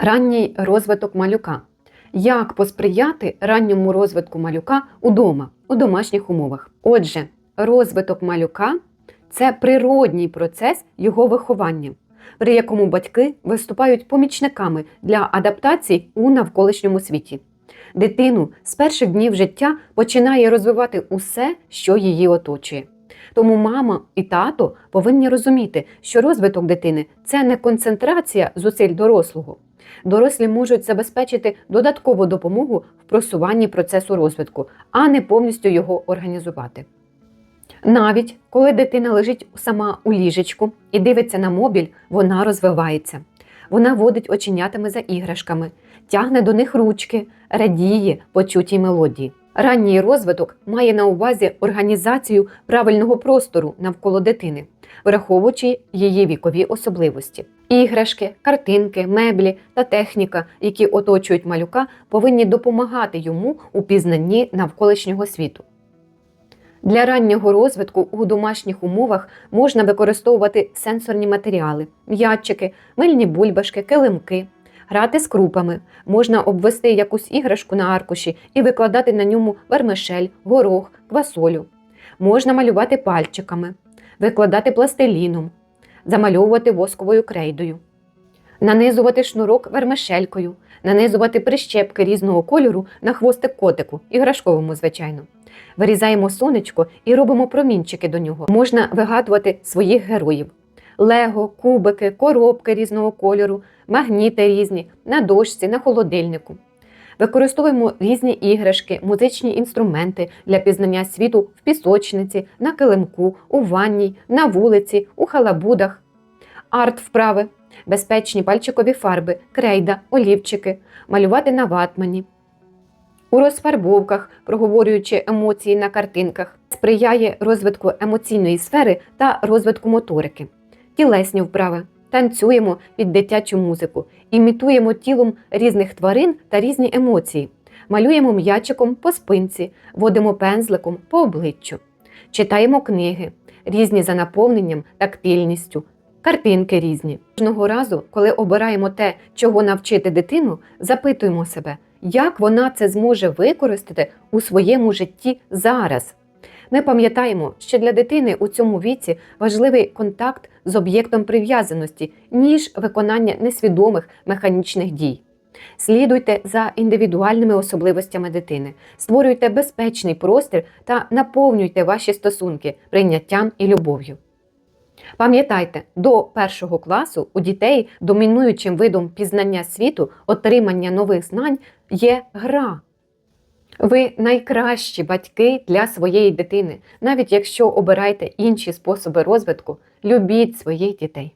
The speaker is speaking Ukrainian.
Ранній розвиток малюка. Як посприяти ранньому розвитку малюка удома, у домашніх умовах? Отже, розвиток малюка це природній процес його виховання, при якому батьки виступають помічниками для адаптації у навколишньому світі. Дитину з перших днів життя починає розвивати усе, що її оточує. Тому мама і тато повинні розуміти, що розвиток дитини це не концентрація зусиль дорослого. Дорослі можуть забезпечити додаткову допомогу в просуванні процесу розвитку, а не повністю його організувати. Навіть коли дитина лежить сама у ліжечку і дивиться на мобіль, вона розвивається. Вона водить оченятами за іграшками, тягне до них ручки, радіє почутій мелодії. Ранній розвиток має на увазі організацію правильного простору навколо дитини, враховуючи її вікові особливості. Іграшки, картинки, меблі та техніка, які оточують малюка, повинні допомагати йому у пізнанні навколишнього світу. Для раннього розвитку у домашніх умовах можна використовувати сенсорні матеріали, м'ячики, мильні бульбашки, килимки, грати з крупами, можна обвести якусь іграшку на аркуші і викладати на ньому вермишель, горох, квасолю. Можна малювати пальчиками, викладати пластиліном, замальовувати восковою крейдою, нанизувати шнурок вермишелькою, нанизувати прищепки різного кольору на хвостик котику, іграшковому, звичайно. Вирізаємо сонечко і робимо промінчики до нього. Можна вигадувати своїх героїв: лего, кубики, коробки різного кольору, магніти різні, на дошці, на холодильнику. Використовуємо різні іграшки, музичні інструменти для пізнання світу в пісочниці, на килимку, у ванній, на вулиці, у халабудах, арт-вправи, безпечні пальчикові фарби, крейда, олівчики, малювати на ватмані. У розфарбовках, проговорюючи емоції на картинках, сприяє розвитку емоційної сфери та розвитку моторики, тілесні вправи. Танцюємо під дитячу музику, імітуємо тілом різних тварин та різні емоції, малюємо м'ячиком по спинці, водимо пензликом по обличчю, читаємо книги, різні за наповненням, тактильністю, картинки різні. Кожного разу, коли обираємо те, чого навчити дитину, запитуємо себе, як вона це зможе використати у своєму житті зараз. Ми пам'ятаємо, що для дитини у цьому віці важливий контакт з об'єктом прив'язаності, ніж виконання несвідомих механічних дій. Слідуйте за індивідуальними особливостями дитини, створюйте безпечний простір та наповнюйте ваші стосунки прийняттям і любов'ю. Пам'ятайте, до першого класу у дітей домінуючим видом пізнання світу, отримання нових знань є гра. Ви найкращі батьки для своєї дитини, навіть якщо обираєте інші способи розвитку, любіть своїх дітей.